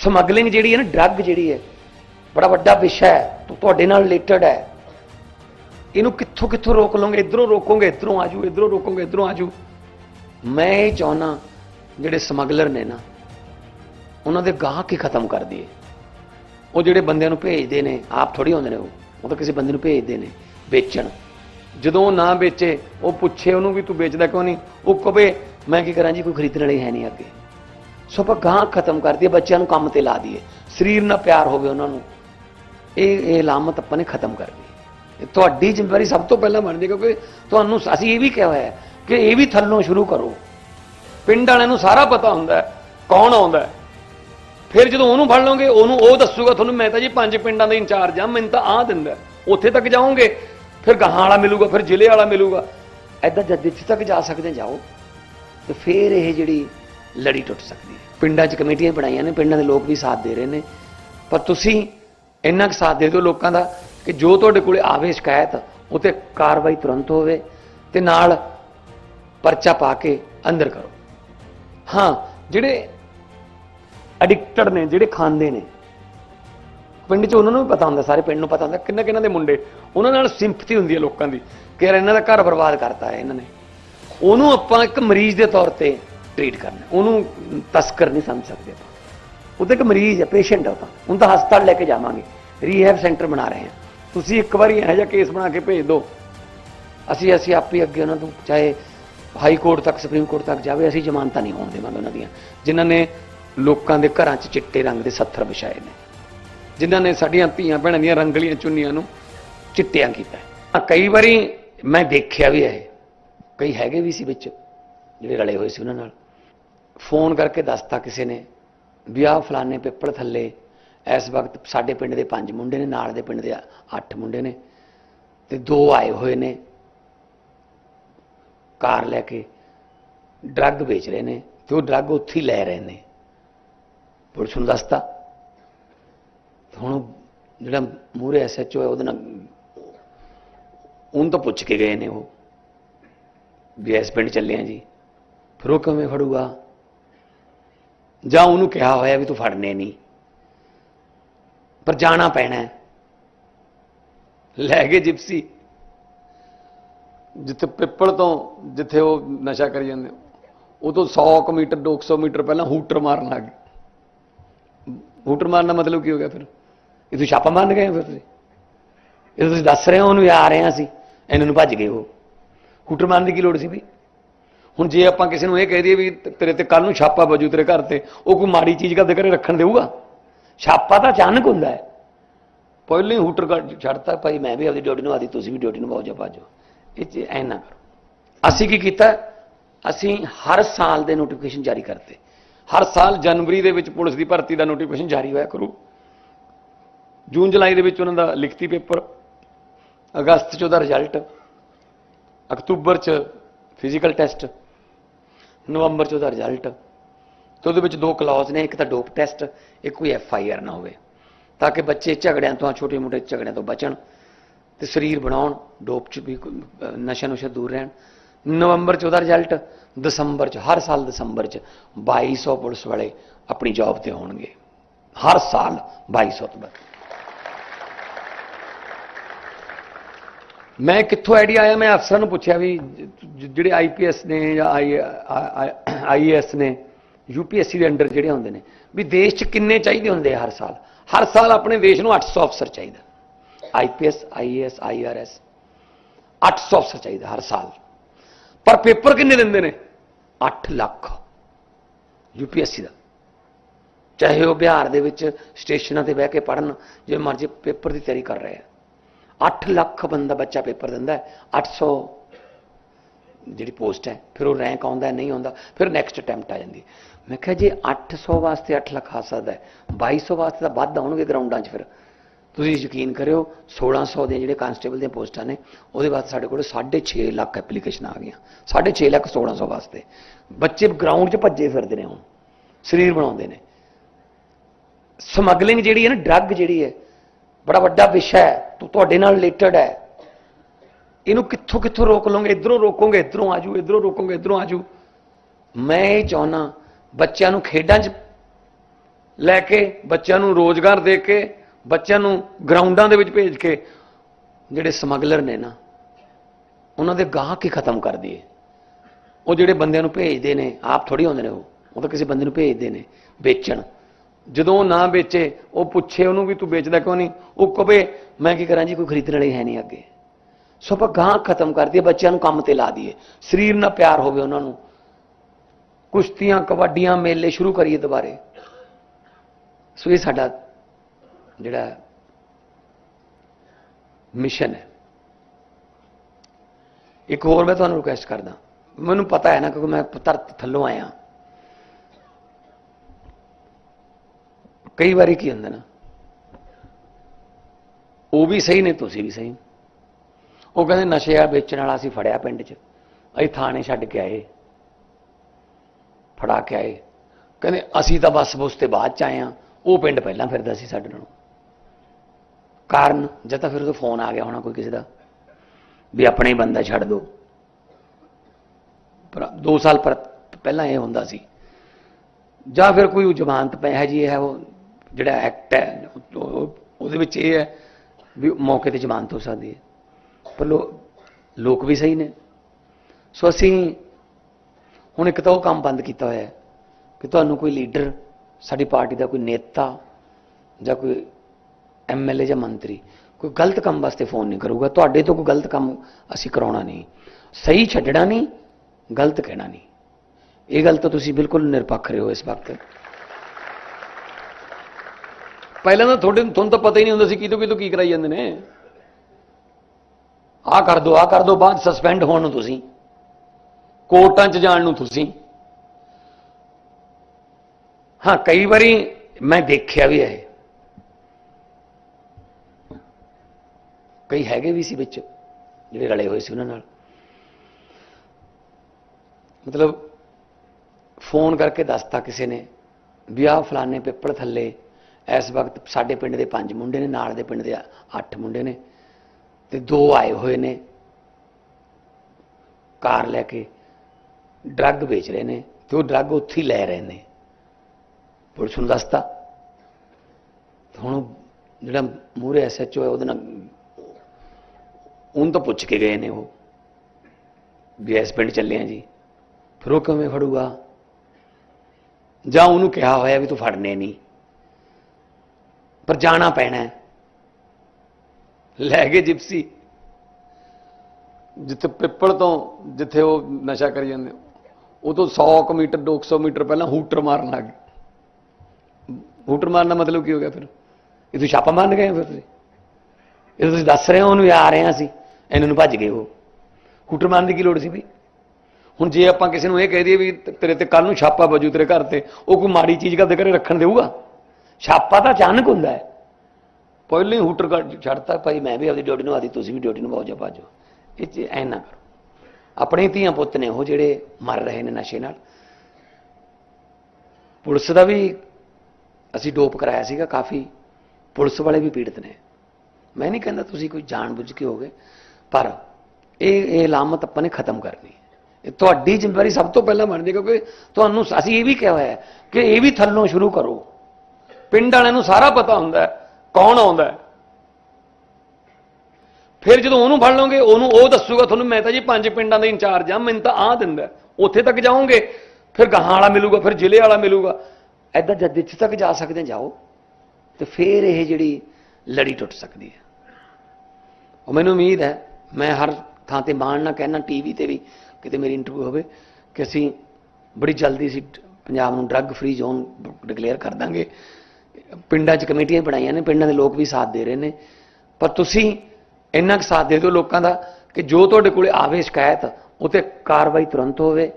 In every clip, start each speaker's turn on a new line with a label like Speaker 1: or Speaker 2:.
Speaker 1: Smuggling ਜਿਹੜੀ ਹੈ ਨਾ, ਡਰੱਗ ਜਿਹੜੀ ਹੈ, ਬੜਾ ਵੱਡਾ ਵਿਸ਼ਾ ਹੈ, ਤੁ- ਤੁਹਾਡੇ ਨਾਲ ਰਿਲੇਟਡ ਹੈ। ਇਹਨੂੰ ਕਿੱਥੋਂ ਕਿੱਥੋਂ ਰੋਕ ਲਓਗੇ? ਇਧਰੋਂ ਰੋਕੋਗੇ, ਇਧਰੋਂ ਆਜੂ, ਇਧਰੋਂ ਰੋਕੋਗੇ, ਇਧਰੋਂ ਆਜੂ। ਮੈਂ ਇਹ ਚਾਹਨਾ ਜਿਹੜੇ ਸਮਗਲਰ ਨੇ ਨਾ, ਉਹਨਾਂ ਦੇ ਗਾਹਕ ਹੀ ਖਤਮ ਕਰ ਦਈਏ। ਉਹ ਜਿਹੜੇ ਬੰਦਿਆਂ ਨੂੰ ਭੇਜਦੇ ਨੇ, ਆਪ ਥੋੜੀ ਹੁੰਦੇ ਨੇ ਉਹ ਉਹ ਤਾਂ ਕਿਸੇ ਬੰਦੇ ਨੂੰ ਭੇਜਦੇ ਨੇ, ਵੇਚਣ। ਜਦੋਂ ਉਹ ਨਾ ਵੇਚੇ, ਉਹ ਪੁੱਛੇ ਉਹਨੂੰ ਵੀ ਤੂੰ ਵੇਚਦਾ ਕਿਉਂ ਨਹੀਂ? ਉਹ ਕਵੇ ਮੈਂ ਕੀ ਕਰਾਂ ਜੀ, ਕੋਈ ਖਰੀਦਣ ਵਾਲੇ ਹੈ ਨਹੀਂ ਅੱਗੇ। ਸੋ ਆਪਾਂ ਗਾਹਕ ਖਤਮ ਕਰ ਦਈਏ, ਬੱਚਿਆਂ ਨੂੰ ਕੰਮ ਤੇ ਲਾ ਦਈਏ। ਸਰੀਰ ਨਾਲ ਪਿਆਰ ਹੋਵੇ ਉਹਨਾਂ ਨੂੰ, ਇਹ ਇਹ ਲਾਮਤ ਆਪਾਂ ਨੇ ਖਤਮ ਕਰ ਦਿੱਤੀ ਤੁਹਾਡੀ ਜ਼ਿੰਮੇਵਾਰੀ ਸਭ ਤੋਂ ਪਹਿਲਾਂ ਬਣਦੀ ਹੈ ਕਿਉਂਕਿ ਤੁਹਾਨੂੰ ਅਸੀਂ ਇਹ ਵੀ ਕਿਹਾ ਹੋਇਆ ਕਿ ਇਹ ਵੀ ਥੱਲੋਂ ਸ਼ੁਰੂ ਕਰੋ। ਪਿੰਡ ਵਾਲਿਆਂ ਨੂੰ ਸਾਰਾ ਪਤਾ ਹੁੰਦਾ ਕੌਣ ਆਉਂਦਾ ਫਿਰ ਜਦੋਂ ਉਹਨੂੰ ਫੜ ਲਓਗੇ, ਉਹਨੂੰ ਉਹ ਦੱਸੂਗਾ, ਤੁਹਾਨੂੰ ਮੈਂ ਤਾਂ ਜੀ ਪੰਜ ਪਿੰਡਾਂ ਦਾ ਇੰਚਾਰਜ ਆ ਮੈਨੂੰ ਤਾਂ ਆਹ ਦਿੰਦਾ ਉੱਥੇ ਤੱਕ ਜਾਓਗੇ, ਫਿਰ ਗਾਹਾਂ ਵਾਲਾ ਮਿਲੂਗਾ, ਫਿਰ ਜ਼ਿਲ੍ਹੇ ਵਾਲਾ ਮਿਲੂਗਾ। ਐਦਾਂ ਜਦ ਜਿੱਥੇ ਤੱਕ ਜਾ ਸਕਦੇ ਜਾਓ। ਤੇ ਫਿਰ ਇਹ ਜਿਹੜੀ ਲੜੀ ਟੁੱਟ ਸਕਦੀ ਹੈ। ਪਿੰਡਾਂ 'ਚ ਕਮੇਟੀਆਂ ਬਣਾਈਆਂ ਨੇ, ਪਿੰਡਾਂ ਦੇ ਲੋਕ ਵੀ ਸਾਥ ਦੇ ਰਹੇ ਨੇ। ਪਰ ਤੁਸੀਂ ਇੰਨਾ ਕੁ ਸਾਥ ਦੇ ਦਿਓ ਲੋਕਾਂ ਦਾ ਕਿ ਜੋ ਤੁਹਾਡੇ ਕੋਲੇ ਆਵੇ ਸ਼ਿਕਾਇਤ ਉਹ ਤੇ ਕਾਰਵਾਈ ਤੁਰੰਤ ਹੋਵੇ ਤੇ ਨਾਲ ਪਰਚਾ ਪਾ ਕੇ ਅੰਦਰ ਕਰੋ। ਹਾਂ, ਜਿਹੜੇ ਐਡਿਕਟਡ ਨੇ, ਜਿਹੜੇ ਖਾਂਦੇ ਨੇ, ਪਿੰਡ 'ਚ ਉਹਨਾਂ ਨੂੰ ਵੀ ਪਤਾ ਹੁੰਦਾ, ਸਾਰੇ ਪਿੰਡ ਨੂੰ ਪਤਾ ਹੁੰਦਾ, ਕਿੰਨਾ ਕਿੰਨਾ ਦੇ ਮੁੰਡੇ, ਉਹਨਾਂ ਨਾਲ ਸਿੰਪਥੀ ਹੁੰਦੀ ਹੈ ਲੋਕਾਂ ਦੀ ਕਿ ਯਾਰ ਇਹਨਾਂ ਦਾ ਘਰ ਬਰਬਾਦ ਕਰਤਾ ਹੈ ਇਹਨਾਂ ਨੇ। ਉਹਨੂੰ ਆਪਾਂ ਇੱਕ ਮਰੀਜ਼ ਦੇ ਤੌਰ ਤੇ ਟ੍ਰੀਟ ਕਰਨਾ। ਉਹਨੂੰ ਤਸਕਰ ਨਹੀਂ ਸਮਝ ਸਕਦੇ ਆਪਾਂ। ਉਹ ਤਾਂ ਇੱਕ ਮਰੀਜ਼ ਹੈ ਪੇਸ਼ੈਂਟ ਹੈ ਉਹ ਤਾਂ। ਹੁਣ ਤਾਂ ਹਸਪਤਾਲ ਲੈ ਕੇ ਜਾਵਾਂਗੇ। ਰੀਹੈਬ ਸੈਂਟਰ ਬਣਾ ਰਹੇ ਹਾਂ। ਤੁਸੀਂ ਇੱਕ ਵਾਰੀ ਇਹੋ ਜਿਹਾ ਕੇਸ ਬਣਾ ਕੇ ਭੇਜ ਦਿਓ ਅਸੀਂ ਅਸੀਂ ਆਪੇ ਅੱਗੇ ਉਹਨਾਂ ਨੂੰ ਚਾਹੇ ਹਾਈ ਕੋਰਟ ਤੱਕ ਸੁਪਰੀਮ ਕੋਰਟ ਤੱਕ ਜਾਵੇ, ਅਸੀਂ ਜ਼ਮਾਨਤਾਂ ਨਹੀਂ ਹੋਣ ਦੇਵਾਂਗੇ ਉਹਨਾਂ ਦੀਆਂ। ਜਿਨ੍ਹਾਂ ਨੇ ਲੋਕਾਂ ਦੇ ਘਰਾਂ 'ਚ ਚਿੱਟੇ ਰੰਗ ਦੇ ਸੱਥਰ ਵਿਛਾਏ ਨੇ। ਜਿਨ੍ਹਾਂ ਨੇ ਸਾਡੀਆਂ ਧੀਆਂ ਭੈਣਾਂ ਦੀਆਂ ਰੰਗਲੀਆਂ ਚੁੰਨੀਆਂ ਨੂੰ ਚਿੱਟਿਆਂ ਕੀਤਾ ਕਈ ਵਾਰੀ ਮੈਂ ਦੇਖਿਆ ਵੀ ਇਹ ਕਈ ਹੈਗੇ ਵੀ ਸੀ ਵਿੱਚ, ਜਿਹੜੇ ਰਲੇ ਹੋਏ ਸੀ ਉਹਨਾਂ ਨਾਲ। ਫੋਨ ਕਰਕੇ ਦੱਸਤਾ ਕਿਸੇ ਨੇ ਵੀ ਆਹ ਫਲਾਣੇ ਪਿੱਪਲ ਥੱਲੇ ਇਸ ਵਕਤ ਸਾਡੇ ਪਿੰਡ ਦੇ ਪੰਜ ਮੁੰਡੇ ਨੇ, ਨਾਲ ਦੇ ਪਿੰਡ ਦੇ ਅੱਠ ਮੁੰਡੇ ਨੇ ਤੇ ਦੋ ਆਏ ਹੋਏ ਨੇ। ਕਾਰ ਲੈ ਕੇ ਡਰੱਗ ਵੇਚ ਰਹੇ ਨੇ ਤੇ ਉਹ ਡਰੱਗ ਉੱਥੇ ਹੀ ਲੈ ਰਹੇ ਨੇ। ਪੁਲਿਸ ਨੂੰ ਦੱਸਤਾ। ਤੇ ਹੁਣ ਉਹ ਜਿਹੜਾ ਮੂਰੇ ਐਸਐਚਓ ਹੈ, ਉਹਦੇ ਨਾਲ ਉਹਨੂੰ ਤਾਂ ਪੁੱਛ ਕੇ ਗਏ ਨੇ ਉਹ ਵੀ ਇਸ ਪਿੰਡ ਚੱਲੇ ਆ ਜੀ। ਫਿਰ ਉਹ ਕਿਵੇਂ ਫੜੂਗਾ? ਜਾਂ ਉਹਨੂੰ ਕਿਹਾ ਹੋਇਆ ਵੀ ਤੂੰ ਫੜਨੇ ਨਹੀਂ। ਪਰ ਜਾਣਾ ਪੈਣਾ ਲੈ ਗਏ ਜਿਪਸੀ ਜਿੱਥੇ ਪਿੱਪਲ ਤੋਂ ਜਿੱਥੇ ਉਹ ਨਸ਼ਾ ਕਰੀ ਜਾਂਦੇ ਉਹ ਤੋਂ 100 ਕੁ ਮੀਟਰ 200 ਮੀਟਰ ਪਹਿਲਾਂ ਹੂਟਰ ਮਾਰਨ ਲੱਗ ਗਏ। ਹੂਟਰ ਮਾਰਨ ਦਾ ਮਤਲਬ ਕੀ ਹੋ ਗਿਆ ਫਿਰ? ਇਹ ਤੁਸੀਂ ਛਾਪਾ ਮਾਰਨ ਗਏ ਹੋ ਫਿਰ ਤੁਸੀਂ? ਇਹ ਤਾਂ ਤੁਸੀਂ ਦੱਸ ਰਹੇ ਹੋ, ਉਹਨੂੰ ਆ ਰਹੇ ਹਾਂ ਅਸੀਂ। ਇਹਨਾਂ ਨੂੰ ਭੱਜ ਗਏ ਉਹ। ਹੂਟਰ ਮਾਰਨ ਦੀ ਕੀ ਲੋੜ ਸੀ ਬਈ? ਹੁਣ ਜੇ ਆਪਾਂ ਕਿਸੇ ਨੂੰ ਇਹ ਕਹਿ ਦਈਏ ਵੀ ਤੇਰੇ ਤੇ ਕੱਲ ਨੂੰ ਛਾਪਾ ਵੱਜੂ ਤੇਰੇ ਘਰ ਤੇ, ਉਹ ਕੋਈ ਮਾੜੀ ਚੀਜ਼ ਕਰਦੇ ਘਰੇ ਰੱਖਣ ਦੇਊਗਾ? ਛਾਪਾ ਤਾਂ ਅਚਾਨਕ ਹੁੰਦਾ ਹੈ। ਪਹਿਲਾਂ ਹੀ ਹੂਟਰ ਕੱਢ ਛੱਡਤਾ, ਭਾਈ ਮੈਂ ਵੀ ਆਪਦੀ ਡਿਊਟੀ ਨੂੰ ਆਦੀ ਤੁਸੀਂ ਵੀ ਡਿਊਟੀ ਨੂੰ ਜਾਂ ਭਾਜੋ ਇਹ ਚ ਐ ਨਾ ਕਰੋ। ਅਸੀਂ ਕੀ ਕੀਤਾ? ਅਸੀਂ ਹਰ ਸਾਲ ਦੇ ਨੋਟੀਫਿਕੇਸ਼ਨ ਜਾਰੀ ਕਰਤੇ। ਹਰ ਸਾਲ ਜਨਵਰੀ ਦੇ ਵਿੱਚ ਪੁਲਿਸ ਦੀ ਭਰਤੀ ਦਾ ਨੋਟੀਫਿਕੇਸ਼ਨ ਜਾਰੀ ਹੋਇਆ ਕਰੂ। ਜੂਨ, ਜੁਲਾਈ ਦੇ ਵਿੱਚ ਉਹਨਾਂ ਦਾ ਲਿਖਤੀ ਪੇਪਰ। ਅਗਸਤ 'ਚ ਉਹਦਾ ਰਿਜ਼ਲਟ ਅਕਤੂਬਰ 'ਚ ਫਿਜ਼ੀਕਲ ਟੈਸਟ ਨਵੰਬਰ 'ਚ ਉਹਦਾ ਰਿਜ਼ਲਟ ਤੇ ਉਹਦੇ ਵਿੱਚ ਦੋ ਕਲੌਜ਼ ਨੇ, ਇੱਕ ਤਾਂ ਡੋਪ ਟੈਸਟ ਇੱਕ ਕੋਈ ਐਫ ਆਈ ਆਰ ਨਾ ਹੋਵੇ। ਤਾਂ ਕਿ ਬੱਚੇ ਝਗੜਿਆਂ ਤੋਂ ਛੋਟੇ ਮੋਟੇ ਝਗੜਿਆਂ ਤੋਂ ਬਚਣ ਤੇ ਸਰੀਰ ਬਣਾਉਣ ਡੋਪ 'ਚ ਵੀ ਨਸ਼ਾ ਨੁਸ਼ਾ ਦੂਰ ਰਹਿਣ। ਨਵੰਬਰ 'ਚ ਉਹਦਾ ਰਿਜ਼ਲਟ ਦਸੰਬਰ 'ਚ, ਹਰ ਸਾਲ ਦਸੰਬਰ 'ਚ 2200 ਪੁਲਿਸ ਵਾਲੇ ਆਪਣੀ ਜੌਬ ਤੇ ਹੋਣਗੇ। ਹਰ ਸਾਲ 2200 ਤੋਂ ਵੱਧ। ਮੈਂ ਕਿੱਥੋਂ ਆਈਡੀਆ ਆਇਆ? ਮੈਂ ਅਫਸਰਾਂ ਨੂੰ ਪੁੱਛਿਆ ਵੀ ਜ- ਜਿਹੜੇ ਆਈਪੀਐਸ ਨੇ ਜਾਂ ਆਈਏਐਸ ਨੇ ਯੂਪੀਐਸਸੀ ਦੇ ਅੰਡਰ ਜਿਹੜੇ ਹੁੰਦੇ ਨੇ, ਵੀ ਦੇਸ਼ 'ਚ ਕਿੰਨੇ ਚਾਹੀਦੇ ਹੁੰਦੇ ਆ ਹਰ ਸਾਲ? ਹਰ ਸਾਲ ਆਪਣੇ ਦੇਸ਼ ਨੂੰ 800 ਅਫਸਰ ਚਾਹੀਦਾ। ਆਈਪੀਐਸ ਆਈਏਐਸ ਆਈਆਰਐਸ 800 ਅਫਸਰ ਚਾਹੀਦਾ ਹਰ ਸਾਲ। ਪਰ ਪੇਪਰ ਕਿੰਨੇ ਦਿੰਦੇ ਨੇ? 8 ਲੱਖ। ਯੂਪੀਐਸਸੀ ਦਾ। ਚਾਹੇ ਉਹ ਬਿਹਾਰ ਦੇ ਵਿੱਚ ਸਟੇਸ਼ਨਾਂ ਤੇ ਬਹਿ ਕੇ ਪੜਨ ਜੇ ਮਰਜ਼ੀ ਪੇਪਰ ਦੀ ਤਿਆਰੀ ਕਰ ਰਹੇ ਆ। 8 ਲੱਖ ਬੰਦਾ ਬੱਚਾ ਪੇਪਰ ਦਿੰਦਾ ਹੈ 800 ਜਿਹੜੀ ਪੋਸਟ ਹੈ, ਫਿਰ ਉਹ ਰੈਂਕ ਆਉਂਦਾ ਨਹੀਂ ਆਉਂਦਾ, ਫਿਰ ਨੈਕਸਟ ਅਟੈਂਪਟ ਆ ਜਾਂਦੀ ਮੈਂ ਕਿਹਾ ਜੇ 800 ਵਾਸਤੇ 8 ਲੱਖ ਆ ਸਕਦਾ ਹੈ 2200 ਵਾਸਤੇ ਤਾਂ ਵੱਧ ਆਉਣਗੇ ਗਰਾਊਂਡਾਂ 'ਚ ਫਿਰ। ਤੁਸੀਂ ਯਕੀਨ ਕਰਿਓ 1600 ਦੇ ਜਿਹੜੇ ਕਾਂਸਟੇਬਲ ਦੀਆਂ ਪੋਸਟਾਂ ਨੇ, ਉਹਦੇ ਵਾਸਤੇ ਸਾਡੇ ਕੋਲ 6.5 ਲੱਖ ਐਪਲੀਕੇਸ਼ਨਾਂ ਆ ਗਈਆਂ। 6.5 ਲੱਖ 1600 ਵਾਸਤੇ। ਬੱਚੇ ਗਰਾਊਂਡ 'ਚ ਭੱਜੇ ਫਿਰਦੇ ਨੇ ਹੁਣ, ਸਰੀਰ ਬਣਾਉਂਦੇ ਨੇ। ਸਮਗਲਿੰਗ ਜਿਹੜੀ ਹੈ ਨਾ ਡਰੱਗ ਜਿਹੜੀ ਹੈ, ਬੜਾ ਵੱਡਾ ਵਿਸ਼ਾ ਹੈ। ਤੁਹਾਡੇ ਨਾਲ ਰਿਲੇਟਡ ਹੈ। ਇਹਨੂੰ ਕਿੱਥੋਂ ਕਿੱਥੋਂ ਰੋਕ ਲਓਗੇ? ਇਧਰੋਂ ਰੋਕੋਗੇ, ਇਧਰੋਂ ਆਜੂ, ਇਧਰੋਂ ਰੋਕੋਗੇ, ਇਧਰੋਂ ਆਜੂ। ਮੈਂ ਇਹ ਚਾਹਨਾ, ਬੱਚਿਆਂ ਨੂੰ ਖੇਡਾਂ 'ਚ ਲੈ ਕੇ, ਬੱਚਿਆਂ ਨੂੰ ਰੋਜ਼ਗਾਰ ਦੇ ਕੇ, ਬੱਚਿਆਂ ਨੂੰ ਗਰਾਊਂਡਾਂ ਦੇ ਵਿੱਚ ਭੇਜ ਕੇ, ਜਿਹੜੇ ਸਮਗਲਰ ਨੇ ਨਾ, ਉਹਨਾਂ ਦੇ ਗਾਹਕ ਹੀ ਖਤਮ ਕਰ ਦਈਏ। ਉਹ ਜਿਹੜੇ ਬੰਦਿਆਂ ਨੂੰ ਭੇਜਦੇ ਨੇ, ਆਪ ਥੋੜੀ ਹੁੰਦੇ ਨੇ ਉਹ ਉਹ ਤਾਂ ਕਿਸੇ ਬੰਦੇ ਨੂੰ ਭੇਜਦੇ ਨੇ, ਵੇਚਣ। ਜਦੋਂ ਉਹ ਨਾ ਵੇਚੇ, ਉਹ ਪੁੱਛੇ ਉਹਨੂੰ ਵੀ ਤੂੰ ਵੇਚਦਾ ਕਿਉਂ ਨਹੀਂ? ਉਹ ਕਵੇ ਮੈਂ ਕੀ ਕਰਾਂ ਜੀ, ਕੋਈ ਖਰੀਦਣ ਵਾਲੇ ਹੈ ਨਹੀਂ ਅੱਗੇ। ਸੋ ਆਪਾਂ ਗਾਹਕ ਖਤਮ ਕਰ ਦਈਏ, ਬੱਚਿਆਂ ਨੂੰ ਕੰਮ ਤੇ ਲਾ ਦਈਏ। ਸਰੀਰ ਨਾਲ ਪਿਆਰ ਹੋਵੇ ਉਹਨਾਂ ਨੂੰ। ਕੁਸ਼ਤੀਆਂ, ਕਬੱਡੀਆਂ, ਮੇਲੇ ਸ਼ੁਰੂ ਕਰੀਏ ਦੁਬਾਰੇ। ਸੋ ਇਹ ਸਾਡਾ ਜਿਹੜਾ ਮਿਸ਼ਨ ਹੈ। ਇੱਕ ਹੋਰ ਮੈਂ ਤੁਹਾਨੂੰ ਰਿਕੁਐਸਟ ਕਰਦਾ। ਮੈਨੂੰ ਪਤਾ ਹੈ ਨਾ ਕਿਉਂਕਿ ਮੈਂ ਧਰਤੀ ਥੱਲੋਂ ਆਇਆ। ਕਈ ਵਾਰੀ ਕੀ ਹੁੰਦਾ ਨਾ? ਉਹ ਵੀ ਸਹੀ ਨੇ, ਤੁਸੀਂ ਵੀ ਸਹੀ ਉਹ ਕਹਿੰਦੇ ਨਸ਼ੇ ਆ ਵੇਚਣ ਵਾਲਾ ਅਸੀਂ ਫੜਿਆ ਪਿੰਡ 'ਚ। ਅਸੀਂ ਥਾਣੇ ਛੱਡ ਕੇ ਆਏ। ਫੜਾ ਕੇ ਆਏ। ਕਹਿੰਦੇ ਅਸੀਂ ਤਾਂ ਬਸ ਉਸ ਤੇ ਬਾਅਦ ਚ ਆਏ ਆ। ਉਹ ਪਿੰਡ ਪਹਿਲਾਂ ਫਿਰਦਾ ਸੀ ਸਾਡੇ ਨਾਲੋਂ। ਕਾਰਨ, ਜਦ ਤਾਂ ਫਿਰ ਉਹਦਾ ਫੋਨ ਆ ਗਿਆ ਹੋਣਾ ਕੋਈ ਕਿਸੇ ਦਾ, ਵੀ ਆਪਣਾ ਹੀ ਬੰਦਾ ਛੱਡ ਦੋ। ਪਰ 2 ਸਾਲ ਪਰ ਪਹਿਲਾਂ ਇਹ ਹੁੰਦਾ ਸੀ। ਜਾਂ ਫਿਰ ਕੋਈ ਜ਼ਮਾਨਤ ਪੈ ਹੈ ਜੀ ਇਹ ਹੈ, ਉਹ ਜਿਹੜਾ ਐਕਟ ਹੈ ਉਹਦੇ ਵਿੱਚ ਇਹ ਹੈ ਵੀ ਮੌਕੇ ਤੇ ਜ਼ਮਾਨਤ ਹੋ ਸਕਦੀ ਹੈ। ਪਰ ਲੋਕ ਵੀ ਸਹੀ ਨੇ। ਸੋ ਅਸੀਂ ਹੁਣ ਇੱਕ ਤਾਂ ਉਹ ਕੰਮ ਬੰਦ ਕੀਤਾ ਹੋਇਆ ਹੈ ਕਿ ਤੁਹਾਨੂੰ ਕੋਈ ਲੀਡਰ, ਸਾਡੀ ਪਾਰਟੀ ਦਾ ਕੋਈ ਨੇਤਾ ਜਾਂ ਕੋਈ ਐਮਐਲਏ ਜਾਂ ਮੰਤਰੀ ਕੋਈ ਗਲਤ ਕੰਮ ਵਾਸਤੇ ਫੋਨ ਨਹੀਂ ਕਰੂਗਾ। ਤੁਹਾਡੇ ਤੋਂ ਕੋਈ ਗਲਤ ਕੰਮ ਅਸੀਂ ਕਰਾਉਣਾ ਨਹੀਂ। ਸਹੀ ਛੱਡਣਾ ਨਹੀਂ, ਗਲਤ ਕਹਿਣਾ ਨਹੀਂ। ਇਹ ਗੱਲ ਤਾਂ ਤੁਸੀਂ ਬਿਲਕੁਲ ਨਿਰਪੱਖ ਰਹੇ ਹੋ ਇਸ ਵਕਤ। ਪਹਿਲਾਂ ਤਾਂ ਤੁਹਾਡੇ ਤੁਹਾਨੂੰ ਤਾਂ ਪਤਾ ਹੀ ਨਹੀਂ ਹੁੰਦਾ ਸੀ ਕਿਤੋਂ ਕਿਤੋਂ ਕੀ ਕਰਾਈ ਜਾਂਦੇ ਨੇ। ਆਹ ਕਰ ਦੋ, ਆਹ ਕਰ ਦੋ, ਬਾਅਦ ਸਸਪੈਂਡ ਹੋਣ ਨੂੰ ਤੁਸੀਂ। ਕੋਰਟਾਂ 'ਚ ਜਾਣ ਨੂੰ ਤੁਸੀਂ। ਹਾਂ, ਕਈ ਵਾਰੀ ਮੈਂ ਦੇਖਿਆ ਵੀ ਹੈ। ਕਈ ਹੈਗੇ ਵੀ ਸੀ ਵਿੱਚ, ਜਿਹੜੇ ਰਲੇ ਹੋਏ ਸੀ ਉਹਨਾਂ ਨਾਲ। ਮਤਲਬ ਫੋਨ ਕਰਕੇ ਦੱਸਤਾ ਕਿਸੇ ਨੇ ਵੀ ਆਹ ਫਲਾਣੇ ਪਿੱਪਲ ਥੱਲੇ ਇਸ ਵਕਤ ਸਾਡੇ ਪਿੰਡ ਦੇ ਪੰਜ ਮੁੰਡੇ ਨੇ, ਨਾਲ ਦੇ ਪਿੰਡ ਦੇ ਅੱਠ ਮੁੰਡੇ ਨੇ ਤੇ ਦੋ ਆਏ ਹੋਏ ਨੇ। ਕਾਰ ਲੈ ਕੇ ਡਰੱਗ ਵੇਚ ਰਹੇ ਨੇ ਤੇ ਉਹ ਡਰੱਗ ਉੱਥੇ ਲੈ ਰਹੇ ਨੇ। ਪੁਲਿਸ ਨੂੰ ਦੱਸਤਾ। ਤੇ ਹੁਣ ਉਹ ਜਿਹੜਾ ਮੂਰੇ ਐਸਐਚਓ ਹੈ, ਉਹਦੇ ਨਾਲ ਉਹਨੂੰ ਤਾਂ ਪੁੱਛ ਕੇ ਗਏ ਨੇ ਉਹ ਵੀ ਇਸ ਪਿੰਡ ਚੱਲੇ ਆ ਜੀ। ਫਿਰ ਉਹ ਕਿਵੇਂ ਫੜੂਗਾ? ਜਾਂ ਉਹਨੂੰ ਕਿਹਾ ਹੋਇਆ ਵੀ ਤੂੰ ਫੜਨੇ ਨਹੀਂ ਪਰ ਜਾਣਾ ਪੈਣਾ ਲੈ ਗਏ ਜਿਪਸੀ। ਜਿੱਥੇ ਪਿੱਪਲ ਤੋਂ ਜਿੱਥੇ ਉਹ ਨਸ਼ਾ ਕਰੀ ਜਾਂਦੇ, ਉਹ ਤੋਂ 100 ਕੁ ਮੀਟਰ 200 ਮੀਟਰ ਪਹਿਲਾਂ ਹੂਟਰ ਮਾਰਨ ਲੱਗ ਗਏ। ਹੂਟਰ ਮਾਰਨ ਦਾ ਮਤਲਬ ਕੀ ਹੋ ਗਿਆ ਫਿਰ? ਇਹ ਤੁਸੀਂ ਛਾਪਾ ਮਾਰਨ ਗਏ ਫਿਰ ਤੁਸੀਂ? ਇਹ ਤਾਂ ਤੁਸੀਂ ਦੱਸ ਰਹੇ ਹੋ, ਉਹਨੂੰ ਵੀ ਆ ਰਹੇ ਹਾਂ ਅਸੀਂ। ਇਹਨਾਂ ਨੂੰ ਭੱਜ ਗਏ ਉਹ। ਹੂਟਰ ਮਾਰਨ ਦੀ ਕੀ ਲੋੜ ਸੀ ਵੀ ਹੁਣ ਜੇ ਆਪਾਂ ਕਿਸੇ ਨੂੰ ਇਹ ਕਹਿ ਦਈਏ ਵੀ ਤੇਰੇ ਤੇ ਕੱਲ ਨੂੰ ਛਾਪਾ ਵਜੂ ਤੇਰੇ ਘਰ ਤੇ, ਉਹ ਕੋਈ ਮਾੜੀ ਚੀਜ਼ ਕਰਦੇ ਘਰੇ ਰੱਖਣ ਦੇਊਗਾ? ਛਾਪਾ ਤਾਂ ਅਚਾਨਕ ਹੁੰਦਾ ਹੈ। ਪਹਿਲੇ ਹੀ ਹੂਟਰ ਕੱਢ ਛੱਡਤਾ, ਭਾਈ ਮੈਂ ਵੀ ਆਪਦੀ ਡਿਊਟੀ ਨੂੰ ਨਿਭਾਦੀ ਤੁਸੀਂ ਵੀ ਡਿਊਟੀ ਨੂੰ ਨਿਭਾਓ, ਜਾਂ ਭਾਜੋ। ਇਹ ਐ ਨਾ ਕਰੋ। ਆਪਣੇ ਧੀਆਂ ਪੁੱਤ ਨੇ ਉਹ ਜਿਹੜੇ ਮਰ ਰਹੇ ਨੇ ਨਸ਼ੇ ਨਾਲ। ਪੁਲਿਸ ਦਾ ਵੀ ਅਸੀਂ ਡੋਪ ਕਰਾਇਆ ਸੀਗਾ ਕਾਫੀ। ਪੁਲਿਸ ਵਾਲੇ ਵੀ ਪੀੜਤ ਨੇ। ਮੈਂ ਨਹੀਂ ਕਹਿੰਦਾ ਤੁਸੀਂ ਕੋਈ ਜਾਣ ਬੁੱਝ ਕੇ ਹੋਗੇ, ਪਰ ਇਹ ਇਹ ਲਾਮਤ ਆਪਾਂ ਨੇ ਖਤਮ ਕਰਨੀ ਇਹ ਤੁਹਾਡੀ ਜ਼ਿੰਮੇਵਾਰੀ ਸਭ ਤੋਂ ਪਹਿਲਾਂ ਬਣਦੀ ਕਿਉਂਕਿ ਤੁਹਾਨੂੰ, ਅਸੀਂ ਇਹ ਵੀ ਕਿਹਾ ਹੋਇਆ ਕਿ ਇਹ ਵੀ ਥੱਲੋਂ ਸ਼ੁਰੂ ਕਰੋ। ਪਿੰਡ ਵਾਲਿਆਂ ਨੂੰ ਸਾਰਾ ਪਤਾ ਹੁੰਦਾ ਕੌਣ ਆਉਂਦਾ ਫਿਰ ਜਦੋਂ ਉਹਨੂੰ ਫੜ ਲਓਗੇ, ਉਹਨੂੰ ਉਹ ਦੱਸੂਗਾ, ਤੁਹਾਨੂੰ ਮੈਂ ਤਾਂ ਜੀ ਪੰਜ ਪਿੰਡਾਂ ਦਾ ਇੰਚਾਰਜ ਆ ਮੈਨੂੰ ਤਾਂ ਆਹ ਦਿੰਦਾ ਉੱਥੇ ਤੱਕ ਜਾਓਗੇ, ਫਿਰ ਗਾਹਾਂ ਵਾਲਾ ਮਿਲੂਗਾ, ਫਿਰ ਜ਼ਿਲ੍ਹੇ ਵਾਲਾ ਮਿਲੂਗਾ। ਐਦਾਂ ਜਦ ਜਿੱਥੇ ਤੱਕ ਜਾ ਸਕਦੇ ਜਾਓ। ਤੇ ਫਿਰ ਇਹ ਜਿਹੜੀ ਲੜੀ ਟੁੱਟ ਸਕਦੀ ਹੈ। ਉਹ ਮੈਨੂੰ ਉਮੀਦ ਹੈ, ਮੈਂ ਹਰ ਥਾਂ ਤੇ ਮਾਣ ਨਾ ਕਹਿਣਾ ਟੀਵੀ ਤੇ ਵੀ ਕਿਤੇ ਮੇਰੀ ਇੰਟਰਵਿਊ ਹੋਵੇ, ਕਿ ਅਸੀਂ ਬੜੀ ਜਲਦੀ ਸੀ ਪੰਜਾਬ ਨੂੰ ਡਰੱਗ ਫ੍ਰੀ ਜ਼ੋਨ ਡਿਕਲੇਅਰ ਕਰ ਦਾਂਗੇ। ਪਿੰਡਾਂ 'ਚ ਕਮੇਟੀਆਂ ਬਣਾਈਆਂ ਨੇ, ਪਿੰਡਾਂ ਦੇ ਲੋਕ ਵੀ ਸਾਥ ਦੇ ਰਹੇ ਨੇ। ਪਰ ਤੁਸੀਂ ਇੰਨਾ ਕੁ ਸਾਥ ਦੇ ਦਿਓ ਲੋਕਾਂ ਦਾ ਕਿ ਜੋ ਤੁਹਾਡੇ ਕੋਲੇ ਆਵੇ ਸ਼ਿਕਾਇਤ ਉਹ ਤੇ ਕਾਰਵਾਈ ਤੁਰੰਤ ਹੋਵੇ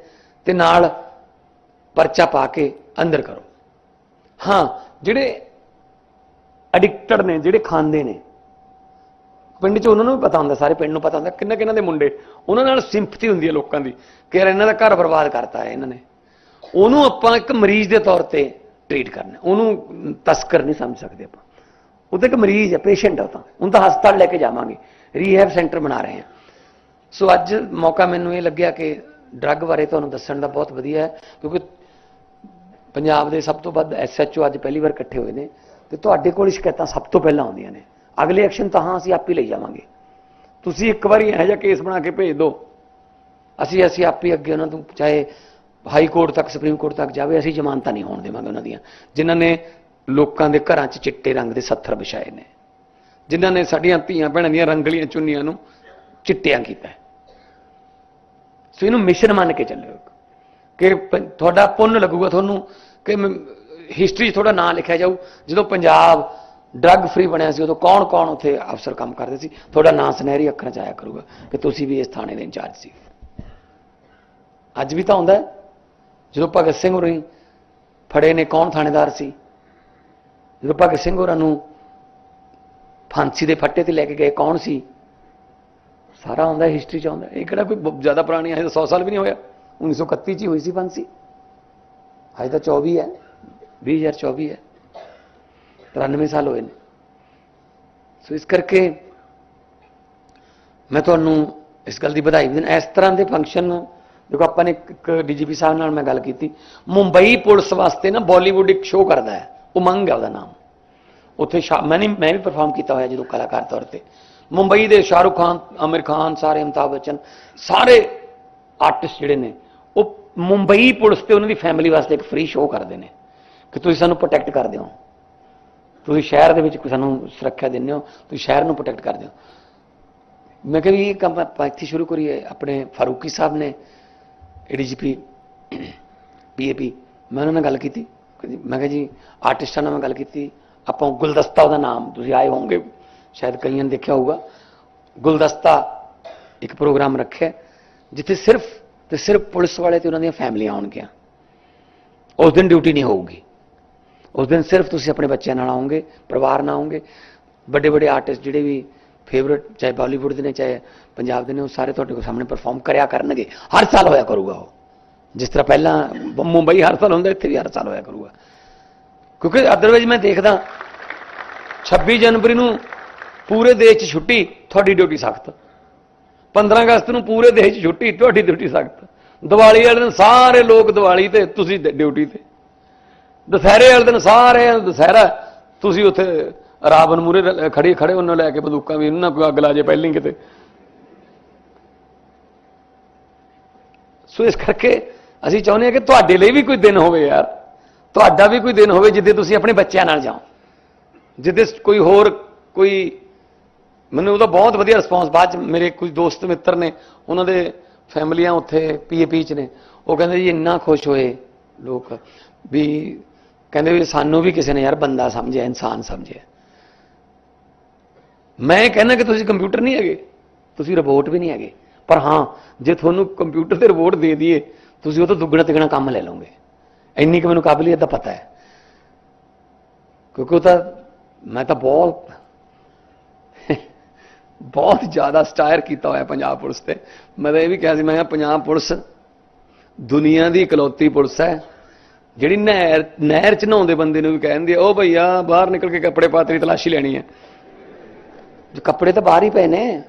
Speaker 1: ਤੇ ਨਾਲ ਪਰਚਾ ਪਾ ਕੇ ਅੰਦਰ ਕਰੋ। ਹਾਂ, ਜਿਹੜੇ ਐਡਿਕਟਡ ਨੇ, ਜਿਹੜੇ ਖਾਂਦੇ ਨੇ, ਪਿੰਡ 'ਚ ਉਹਨਾਂ ਨੂੰ ਵੀ ਪਤਾ ਹੁੰਦਾ, ਸਾਰੇ ਪਿੰਡ ਨੂੰ ਪਤਾ ਹੁੰਦਾ, ਕਿੰਨਾ ਕਿੰਨਾ ਦੇ ਮੁੰਡੇ, ਉਹਨਾਂ ਨਾਲ ਸਿੰਪਥੀ ਹੁੰਦੀ ਹੈ ਲੋਕਾਂ ਦੀ ਕਿ ਯਾਰ ਇਹਨਾਂ ਦਾ ਘਰ ਬਰਬਾਦ ਕਰਤਾ ਹੈ ਇਹਨਾਂ ਨੇ। ਉਹਨੂੰ ਆਪਾਂ ਇੱਕ ਮਰੀਜ਼ ਦੇ ਤੌਰ ਤੇ ਟ੍ਰੀਟ ਕਰਨਾ। ਉਹਨੂੰ ਤਸਕਰ ਨਹੀਂ ਸਮਝ ਸਕਦੇ ਆਪਾਂ। ਉਹ ਤਾਂ ਇੱਕ ਮਰੀਜ਼ ਹੈ ਪੇਸ਼ੈਂਟ ਹੈ ਤਾਂ। ਉਹਨੂੰ ਤਾਂ ਹਸਪਤਾਲ ਲੈ ਕੇ ਜਾਵਾਂਗੇ। ਰੀਹੈਬ ਸੈਂਟਰ ਬਣਾ ਰਹੇ ਹਾਂ। ਸੋ ਅੱਜ ਮੌਕਾ ਮੈਨੂੰ ਇਹ ਲੱਗਿਆ ਕਿ ਡਰੱਗ ਬਾਰੇ ਤੁਹਾਨੂੰ ਦੱਸਣ ਦਾ ਬਹੁਤ ਵਧੀਆ ਹੈ, ਕਿਉਂਕਿ ਪੰਜਾਬ ਦੇ ਸਭ ਤੋਂ ਵੱਧ ਐਸਐਚਓ ਅੱਜ ਪਹਿਲੀ ਵਾਰ ਇਕੱਠੇ ਹੋਏ ਨੇ ਤੇ ਤੁਹਾਡੇ ਕੋਲ ਸ਼ਿਕਾਇਤਾਂ ਸਭ ਤੋਂ ਪਹਿਲਾਂ ਆਉਂਦੀਆਂ ਨੇ। ਅਗਲੇ ਐਕਸ਼ਨ ਤਾਂ ਹਾਂ, ਅਸੀਂ ਆਪ ਹੀ ਲਈ ਜਾਵਾਂਗੇ। ਤੁਸੀਂ ਇੱਕ ਵਾਰੀ ਇਹੋ ਜਿਹਾ ਕੇਸ ਬਣਾ ਕੇ ਭੇਜ ਦਿਓ। ਅਸੀਂ ਅਸੀਂ ਆਪ ਹੀ ਅੱਗੇ ਉਹਨਾਂ ਤੋਂ ਚਾਹੇ ਹਾਈ ਕੋਰਟ ਤੱਕ, ਸੁਪਰੀਮ ਕੋਰਟ ਤੱਕ ਜਾਵੇ, ਅਸੀਂ ਜ਼ਮਾਨਤਾਂ ਨਹੀਂ ਹੋਣ ਦੇਵਾਂਗੇ ਉਹਨਾਂ ਦੀਆਂ। ਜਿਨ੍ਹਾਂ ਨੇ ਲੋਕਾਂ ਦੇ ਘਰਾਂ 'ਚ ਚਿੱਟੇ ਰੰਗ ਦੇ ਸੱਥਰ ਵਿਛਾਏ ਨੇ। ਜਿਨ੍ਹਾਂ ਨੇ ਸਾਡੀਆਂ ਧੀਆਂ ਭੈਣਾਂ ਦੀਆਂ ਰੰਗਲੀਆਂ ਚੁੰਨੀਆਂ ਨੂੰ ਚਿੱਟਿਆਂ ਕੀਤਾ ਸੋ ਇਹਨੂੰ ਮਿਸ਼ਨ ਮੰਨ ਕੇ ਚੱਲਿਓ ਕਿ ਪ- ਤੁਹਾਡਾ ਪੁੰਨ ਲੱਗੂਗਾ ਤੁਹਾਨੂੰ ਕਿ ਹਿਸਟਰੀ 'ਚ ਤੁਹਾਡਾ ਨਾਂ ਲਿਖਿਆ ਜਾਊ। ਜਦੋਂ ਪੰਜਾਬ ਡਰੱਗ ਫ੍ਰੀ ਬਣਿਆ ਸੀ, ਉਦੋਂ ਕੌਣ ਕੌਣ ਉੱਥੇ ਅਫਸਰ ਕੰਮ ਕਰਦੇ ਸੀ? ਤੁਹਾਡਾ ਨਾਂ ਸੁਨਹਿਰੀ ਅੱਖਰਾਂ 'ਚ ਆਇਆ ਕਰੂਗਾ ਕਿ ਤੁਸੀਂ ਵੀ ਇਸ ਥਾਣੇ ਦੇ ਇੰਚਾਰਜ ਸੀ। ਅੱਜ ਵੀ ਤਾਂ ਹੁੰਦਾ ਹੈ। ਜਦੋਂ ਭਗਤ ਸਿੰਘ ਹੋਰੀ ਫੜੇ ਨੇ, ਕੌਣ ਥਾਣੇਦਾਰ ਸੀ? ਜਦੋਂ ਭਗਤ ਸਿੰਘ ਹੋਰਾਂ ਨੂੰ ਫਾਂਸੀ ਦੇ ਫੱਟੇ ਤੇ ਲੈ ਕੇ ਗਏ, ਕੌਣ ਸੀ? ਸਾਰਾ ਆਉਂਦਾ ਹਿਸਟਰੀ ਚ ਆਉਂਦਾ। ਇਹ ਕਿਹੜਾ ਕੋਈ ਬ- ਜ਼ਿਆਦਾ ਪੁਰਾਣੀ ਹੈ 100 ਸਾਲ ਵੀ ਨਹੀਂ ਹੋਇਆ। 1931 ਚ ਹੀ ਹੋਈ ਸੀ ਫਾਂਸੀ। ਹਜੇ ਤਾਂ 24 ਹੈ 2024 ਹੈ। 93 ਸਾਲ ਹੋਏ ਨੇ। ਸੋ ਇਸ ਕਰਕੇ ਮੈਂ ਤੁਹਾਨੂੰ ਇਸ ਗੱਲ ਦੀ ਵਧਾਈ ਵੀ ਦਿੰਦਾ। ਇਸ ਤਰ੍ਹਾਂ ਦੇ ਫੰਕਸ਼ਨ ਦੇਖੋ ਆਪਾਂ ਨੇ ਇੱਕ ਡੀਜੀਪੀ ਸਾਹਿਬ ਨਾਲ ਮੈਂ ਗੱਲ ਕੀਤੀ। ਮੁੰਬਈ ਪੁਲਿਸ ਵਾਸਤੇ ਨਾ ਬਾਲੀਵੁੱਡ ਇੱਕ ਸ਼ੋਅ ਕਰਦਾ ਹੈ। ਉਮੰਗ ਹੈ ਉਹਦਾ ਨਾਮ। ਉੱਥੇ ਸ਼ਾ- ਮੈਂ ਨਹੀਂ ਮੈਂ ਵੀ ਪਰਫਾਰਮ ਕੀਤਾ ਹੋਇਆ ਜਦੋਂ ਕਲਾਕਾਰ ਤੌਰ ਤੇ। ਮੁੰਬਈ ਦੇ ਸ਼ਾਹਰੁਖ ਖਾਨ, ਆਮਿਰ ਖਾਨ, ਸਾਰੇ ਅਮਿਤਾਭ ਬੱਚਨ, ਸਾਰੇ ਆਰਟਿਸਟ ਜਿਹੜੇ ਨੇ, ਉਹ ਮੁੰਬਈ ਪੁਲਿਸ ਤੇ ਉਹਨਾਂ ਦੀ ਫੈਮਿਲੀ ਵਾਸਤੇ ਇੱਕ ਫ੍ਰੀ ਸ਼ੋਅ ਕਰਦੇ ਨੇ। ਕਿ ਤੁਸੀਂ ਸਾਨੂੰ ਪ੍ਰੋਟੈਕਟ ਕਰਦੇ ਹੋ ਤੁਸੀਂ ਸ਼ਹਿਰ ਦੇ ਵਿੱਚ ਸਾਨੂੰ ਸੁਰੱਖਿਆ ਦਿੰਦੇ ਹੋ, ਤੁਸੀਂ ਸ਼ਹਿਰ ਨੂੰ ਪ੍ਰੋਟੈਕਟ ਕਰਦੇ ਹੋ ਮੈਂ ਕਿਹਾ ਵੀ ਇਹ ਕੰਮ ਆਪਾਂ ਇੱਥੇ ਸ਼ੁਰੂ ਕਰੀਏ। ਆਪਣੇ ਫਾਰੂਕੀ ਸਾਹਿਬ ਨੇ ਏਡੀਜੀਪੀ ਪੀਏਪੀ ਮੈਂ ਉਹਨਾਂ ਨਾਲ ਗੱਲ ਕੀਤੀ। ਕਹਿੰਦੀ- ਮੈਂ ਕਿਹਾ ਜੀ ਆਰਟਿਸਟਾਂ ਨਾਲ ਮੈਂ ਗੱਲ ਕੀਤੀ। ਆਪਾਂ ਗੁਲਦਸਤਾ ਉਹਦਾ ਨਾਮ, ਤੁਸੀਂ ਆਏ ਹੋਵੋਗੇ। ਸ਼ਾਇਦ ਕਈਆਂ ਨੇ ਦੇਖਿਆ ਹੋਊਗਾ। ਗੁਲਦਸਤਾ ਇੱਕ ਪ੍ਰੋਗਰਾਮ ਰੱਖਿਆ। ਜਿੱਥੇ ਸਿਰਫ ਤੇ ਸਿਰਫ ਪੁਲਿਸ ਵਾਲੇ ਤੇ ਉਹਨਾਂ ਦੀਆਂ ਫੈਮਲੀਆਂ ਆਉਣਗੀਆਂ। ਉਸ ਦਿਨ ਡਿਊਟੀ ਨਹੀਂ ਹੋਊਗੀ। ਉਸ ਦਿਨ ਸਿਰਫ ਤੁਸੀਂ ਆਪਣੇ ਬੱਚਿਆਂ ਨਾਲ ਆਉਂਗੇ ਪਰਿਵਾਰ ਨਾਲ ਆਉਂਗੇ ਵੱਡੇ ਵੱਡੇ ਆਰਟਿਸਟ ਜਿਹੜੇ ਵੀ ਫੇਵਰਿਟ ਚਾਹੇ ਬਾਲੀਵੁੱਡ ਦੇ ਨੇ, ਚਾਹੇ ਪੰਜਾਬ ਦੇ ਨੇ, ਉਹ ਸਾਰੇ ਤੁਹਾਡੇ ਕੋਲ ਸਾਹਮਣੇ ਪਰਫਾਰਮ ਕਰਿਆ ਕਰਨਗੇ। ਹਰ ਸਾਲ ਹੋਇਆ ਕਰੂਗਾ ਉਹ। ਜਿਸ ਤਰ੍ਹਾਂ ਪਹਿਲਾਂ ਮੁੰਬਈ ਹਰ ਸਾਲ ਹੁੰਦਾ, ਇੱਥੇ ਵੀ ਹਰ ਸਾਲ ਹੋਇਆ ਕਰੂਗਾ। ਕਿਉਂਕਿ ਅਦਰਵਾਈਜ਼ ਮੈਂ ਦੇਖਦਾ 26 ਜਨਵਰੀ ਨੂੰ ਪੂਰੇ ਦੇਸ਼ 'ਚ ਛੁੱਟੀ, ਤੁਹਾਡੀ ਡਿਊਟੀ ਸਖਤ। 15 ਅਗਸਤ ਨੂੰ ਪੂਰੇ ਦੇਸ਼ 'ਚ ਛੁੱਟੀ, ਤੁਹਾਡੀ ਡਿਊਟੀ ਸਖਤ। ਦੀਵਾਲੀ ਵਾਲੇ ਦਿਨ ਸਾਰੇ ਲੋਕ ਦੀਵਾਲੀ ਤੇ, ਤੁਸੀਂ ਡਿਊਟੀ ਤੇ। ਦੁਸਹਿਰੇ ਵਾਲੇ ਦਿਨ ਸਾਰੇ ਦੁਸਹਿਰਾ, ਤੁਸੀਂ ਉੱਥੇ ਰਾਵਣ ਮੂਰੇ ਖੜੇ ਖੜੇ ਉਹਨਾਂ ਲੈ ਕੇ ਬੰਦੂਕਾਂ ਵੀ ਉਹਨਾਂ ਕੋਈ ਅੱਗ ਲਾ ਜੇ ਪਹਿਲਾਂ ਹੀ ਕਿਤੇ। ਸੋ ਇਸ ਕਰਕੇ ਅਸੀਂ ਚਾਹੁੰਦੇ ਹਾਂ ਕਿ ਤੁਹਾਡੇ ਲਈ ਵੀ ਕੋਈ ਦਿਨ ਹੋਵੇ ਯਾਰ। ਤੁਹਾਡਾ ਵੀ ਕੋਈ ਦਿਨ ਹੋਵੇ ਜਿੱਦੇ ਤੁਸੀਂ ਆਪਣੇ ਬੱਚਿਆਂ ਨਾਲ ਜਾਓ। ਜਿੱਦੇ ਕੋਈ ਹੋਰ ਕੋਈ, ਮੈਨੂੰ ਉਹਦਾ ਬਹੁਤ ਵਧੀਆ ਰਿਸਪੌਂਸ ਬਾਅਦ ਚ ਮੇਰੇ ਕੁਝ ਦੋਸਤ ਮਿੱਤਰ ਨੇ, ਉਹਨਾਂ ਦੇ ਫੈਮਲੀਆਂ ਉੱਥੇ ਪੀਏਪੀ ਚ ਨੇ। ਉਹ ਕਹਿੰਦੇ ਜੀ ਇੰਨਾ ਖੁਸ਼ ਹੋਏ ਲੋਕ ਵੀ ਕਹਿੰਦੇ ਵੀ ਸਾਨੂੰ ਵੀ ਕਿਸੇ ਨੇ ਯਾਰ ਬੰਦਾ ਸਮਝਿਆ, ਇਨਸਾਨ ਸਮਝਿਆ। ਮੈਂ ਕਹਿੰਦਾ ਕਿ ਤੁਸੀਂ ਕੰਪਿਊਟਰ ਨਹੀਂ ਹੈਗੇ, ਤੁਸੀਂ ਰੋਬੋਟ ਵੀ ਨਹੀਂ ਹੈਗੇ। ਪਰ ਹਾਂ, ਜੇ ਤੁਹਾਨੂੰ ਕੰਪਿਊਟਰ ਤੇ ਰੋਬੋਟ ਦੇ ਦਈਏ, ਤੁਸੀਂ ਉਹ ਤੋਂ ਦੁੱਗਣਾ ਤਿਗਣਾ ਕੰਮ ਲੈ ਲਓਗੇ। ਇੰਨੀ ਕਿ ਮੈਨੂੰ ਕਾਬਲੀਅਤ ਦਾ ਪਤਾ ਹੈ। ਕਿਉਂਕਿ ਉਹ ਤਾਂ, ਮੈਂ ਤਾਂ ਬਹੁਤ ਬਹੁਤ ਜ਼ਿਆਦਾ ਸਟਾਇਰ ਕੀਤਾ ਹੋਇਆ ਪੰਜਾਬ ਪੁਲਿਸ ਤੇ। ਮੈਂ ਤਾਂ ਇਹ ਵੀ ਕਿਹਾ ਸੀ, ਮੈਂ ਕਿਹਾ ਪੰਜਾਬ ਪੁਲਿਸ ਦੁਨੀਆ ਦੀ ਇਕਲੌਤੀ ਪੁਲਿਸ ਹੈ। ਜਿਹੜੀ ਨਹਿਰ ਨਹਿਰ ਚ ਨਹਾਉਂਦੇ ਬੰਦੇ ਨੂੰ ਵੀ ਕਹਿੰਦੀ ਹੈ ਉਹ ਭਈਆ, ਬਾਹਰ ਨਿਕਲ ਕੇ ਕੱਪੜੇ ਪਾ, ਤੇਰੀ ਤਲਾਸ਼ੀ ਲੈਣੀ ਹੈ। ਜੋ ਕੱਪੜੇ ਤਾਂ ਬਾਹਰ ਹੀ ਪਏ ਨੇ।